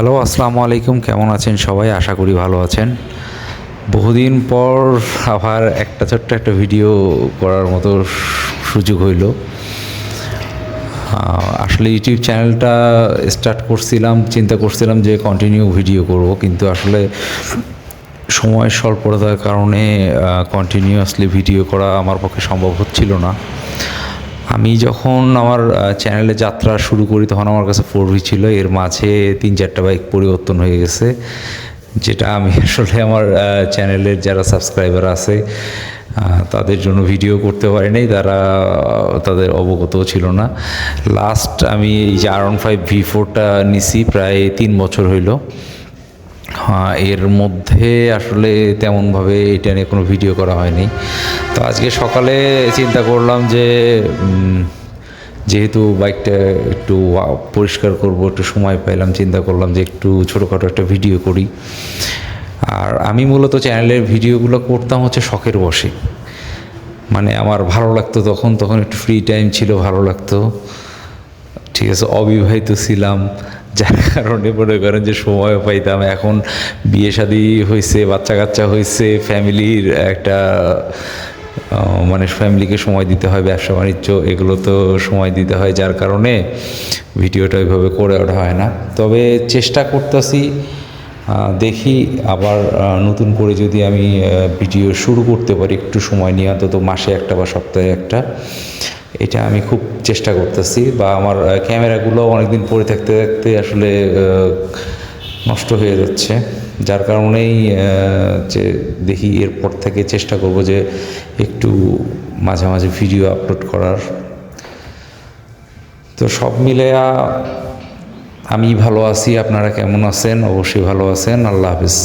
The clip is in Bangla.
হ্যালো আসসালামু আলাইকুম। কেমন আছেন সবাই? আশা করি ভালো আছেন। বহুদিন পর আবার একটা ছোট্ট একটা ভিডিও করার মতো সুযোগ হইল। আসলে ইউটিউব চ্যানেলটা স্টার্ট করছিলাম, চিন্তা করছিলাম যে কন্টিনিউ ভিডিও করব, কিন্তু আসলে সময় স্বল্পতার কারণে কন্টিনিউয়াসলি ভিডিও করা আমার পক্ষে সম্ভব হচ্ছিল না। আমি যখন আমার চ্যানেলে যাত্রা শুরু করি, তখন আমার কাছে ফোর ভি ছিল। এর মাঝে তিন চারটা বাইক পরিবর্তন হয়ে গেছে, যেটা আমি আসলে আমার চ্যানেলের যারা সাবস্ক্রাইবার আছে তাদের জন্য ভিডিও করতে পারি নাই তারা তাদের অবগত ছিল না। লাস্ট আমি এই যে আর ফাইভ ভি ফোরটা নিছি, প্রায় তিন বছর হইল। হ্যাঁ এর মধ্যে আসলে তেমনভাবে এটা নিয়ে কোনো ভিডিও করা হয়নি। তো আজকে সকালে চিন্তা করলাম যে যেহেতু বাইকটা একটু পরিষ্কার করব, একটু সময় পাইলাম, চিন্তা করলাম যে একটু ছোটোখাটো একটা ভিডিও করি। আর আমি মূলত চ্যানেলের ভিডিওগুলো করতাম হচ্ছে শখের বসে মানে আমার ভালো লাগতো তখন তখন একটু ফ্রি টাইম ছিল, ভালো লাগতো। ঠিক আছে, অবিবাহিত ছিলাম। যার কারণে মনে করেন যে সময় পাইতাম। এখন বিয়ে শাদি হয়েছে বাচ্চা কাচ্চা হয়েছে ফ্যামিলির একটা মানে ফ্যামিলিকে সময় দিতে হয়, ব্যবসা বাণিজ্য, এগুলো তো সময় দিতে হয়, যার কারণে ভিডিওটা ওইভাবে করে ওঠা হয় না। তবে চেষ্টা করতেছি দেখি আবার নতুন করে যদি আমি ভিডিও শুরু করতে পারি, একটু সময় নিয়ে, অন্তত মাসে একটা বা সপ্তাহে একটা। এটা আমি খুব চেষ্টা করতেছি বা আমার ক্যামেরাগুলো অনেকদিন পরে থাকতে থাকতে আসলে নষ্ট হয়ে যাচ্ছে। যার কারণেই যে দেখি এরপর থেকে চেষ্টা করব যে একটু মাঝে মাঝে ভিডিও আপলোড করার। তো সব মিলে আমি ভালো আছি, আপনারা কেমন আছেন? অবশ্যই ভালো আছেন। আল্লাহ হাফিজ।